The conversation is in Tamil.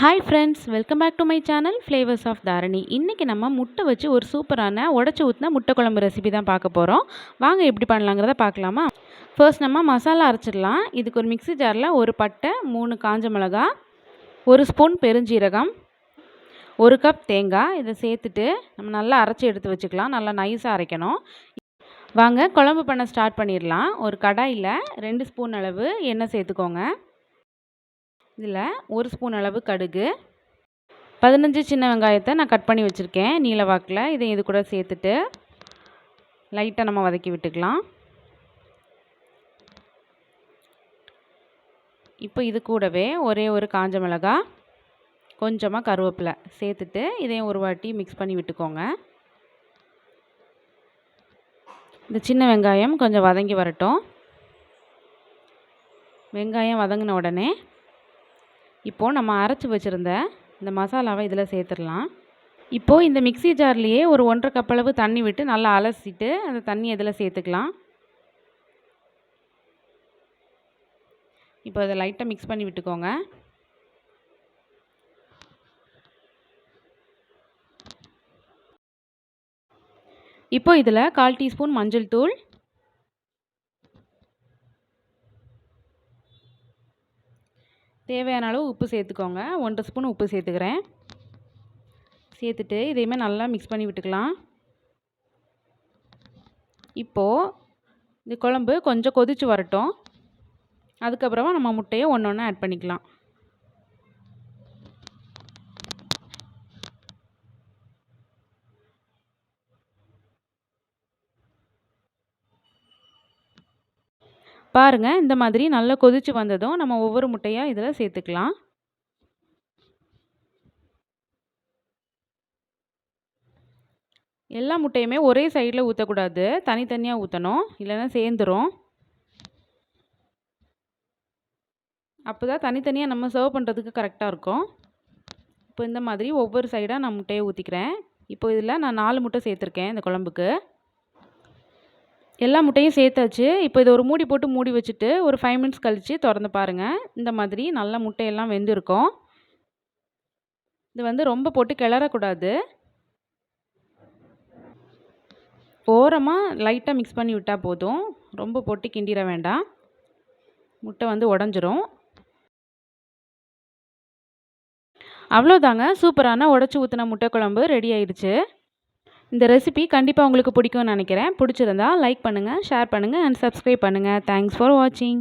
Hi friends welcome back to my channel flavours of Dharani இன்றைக்கி நம்ம முட்டை வச்சு ஒரு சூப்பரான உடச்சி ஊற்றின முட்டை குழம்பு ரெசிபி தான் பார்க்க போகிறோம் வாங்க எப்படி பண்ணலாங்கிறத பார்க்கலாமா? ஃபர்ஸ்ட் நம்ம மசாலா அரைச்சிடலாம். இதுக்கு ஒரு மிக்ஸி ஜாரில் ஒரு பட்டை மூணு காஞ்ச மிளகா ஒரு ஸ்பூன் பெருஞ்சீரகம் ஒரு கப் தேங்காய். இதை சேர்த்துட்டு நம்ம நல்லா அரைச்சி எடுத்து வச்சுக்கலாம். நல்லா நைஸாக அரைக்கணும். வாங்க குழம்பு பண்ண ஸ்டார்ட் பண்ணிடலாம். ஒரு கடாயில் ரெண்டு ஸ்பூன் அளவு எண்ணெய் சேர்த்துக்கோங்க. இதில் ஒரு ஸ்பூன் அளவு கடுகு பதினஞ்சு சின்ன வெங்காயத்தை நான் கட் பண்ணி வச்சுருக்கேன் நீல வாக்கில். இதை இது கூட சேர்த்துட்டு லைட்டாக நம்ம வதக்கி விட்டுக்கலாம். இப்போ இது கூடவே ஒரே ஒரு காஞ்ச மிளகா கொஞ்சமாக கருவேப்பிலை சேர்த்துட்டு இதையும் ஒரு வாட்டி மிக்ஸ் பண்ணி விட்டுக்கோங்க. இந்த சின்ன வெங்காயம் கொஞ்சம் வதங்கி வரட்டும். வெங்காயம் வதங்கின உடனே இப்போது நம்ம அரைச்சி வச்சுருந்த இந்த மசாலாவை இதில் சேர்த்துடலாம். இப்போது இந்த மிக்ஸி ஜார்லேயே ஒரு ஒன்றரை கப் அளவு தண்ணி விட்டு நல்லா அலசிட்டு அந்த தண்ணி இதில் சேர்த்துக்கலாம். இப்போ இதை லைட்டாக மிக்ஸ் பண்ணி விட்டுக்கோங்க. இப்போ இதில் கால் டீஸ்பூன் மஞ்சள் தூள் தேவையான அளவு உப்பு சேர்த்துக்கோங்க. ஒன்றரை ஸ்பூன் உப்பு சேர்த்துக்கிறேன். சேர்த்துட்டு இதையுமே நல்லா மிக்ஸ் பண்ணி விட்டுக்கலாம். இப்போது இந்த குழம்பு கொஞ்சம் கொதித்து வரட்டும். அதுக்கப்புறமா நம்ம முட்டையை ஒன்று ஒன்று ஆட் பண்ணிக்கலாம். பாருங்கள் இந்த மாதிரி நல்லா கொதித்து வந்ததும் நம்ம ஒவ்வொரு முட்டையாக இதில் சேர்த்துக்கலாம். எல்லா முட்டையுமே ஒரே சைடில் ஊற்றக்கூடாது தனித்தனியாக ஊற்றணும் இல்லைன்னா சேர்ந்துடும் அப்போ தான் தனித்தனியாக நம்ம சர்வ் பண்ணுறதுக்கு கரெக்டாக இருக்கும். இப்போ இந்த மாதிரி ஒவ்வொரு சைடாக நான் முட்டையை ஊற்றிக்கிறேன் இப்போ இதில் நான் நாலு முட்டை சேர்த்துருக்கேன் இந்த குழம்புக்கு. எல்லா முட்டையும் சேர்த்தாச்சு. இப்போ இதை ஒரு மூடி போட்டு மூடி வச்சுட்டு ஒரு ஃபைவ் மினிட்ஸ் கழித்து திறந்து பாருங்கள் இந்த மாதிரி நல்லா முட்டையெல்லாம் வெந்திருக்கும். இது வந்து ரொம்ப போட்டு கிளறக்கூடாது. ஓரமாக லைட்டாக மிக்ஸ் பண்ணி விட்டால் போதும். ரொம்ப போட்டு கிண்டிட வேண்டாம். முட்டை வந்து உடஞ்சிரும். அவ்வளோதாங்க சூப்பரான உடச்சி ஊற்றின முட்டை குழம்பு ரெடி ஆயிடுச்சு. இந்த ரெசிபி கண்டிப்பாக உங்களுக்கு பிடிக்கும்னு நினைக்கிறேன். பிடிச்சிருந்தா லைக் பண்ணுங்கள் ஷேர் பண்ணுங்கள் அண்ட் சப்ஸ்கிரைப் பண்ணுங்கள் தேங்க்ஸ் ஃபார் வாட்சிங்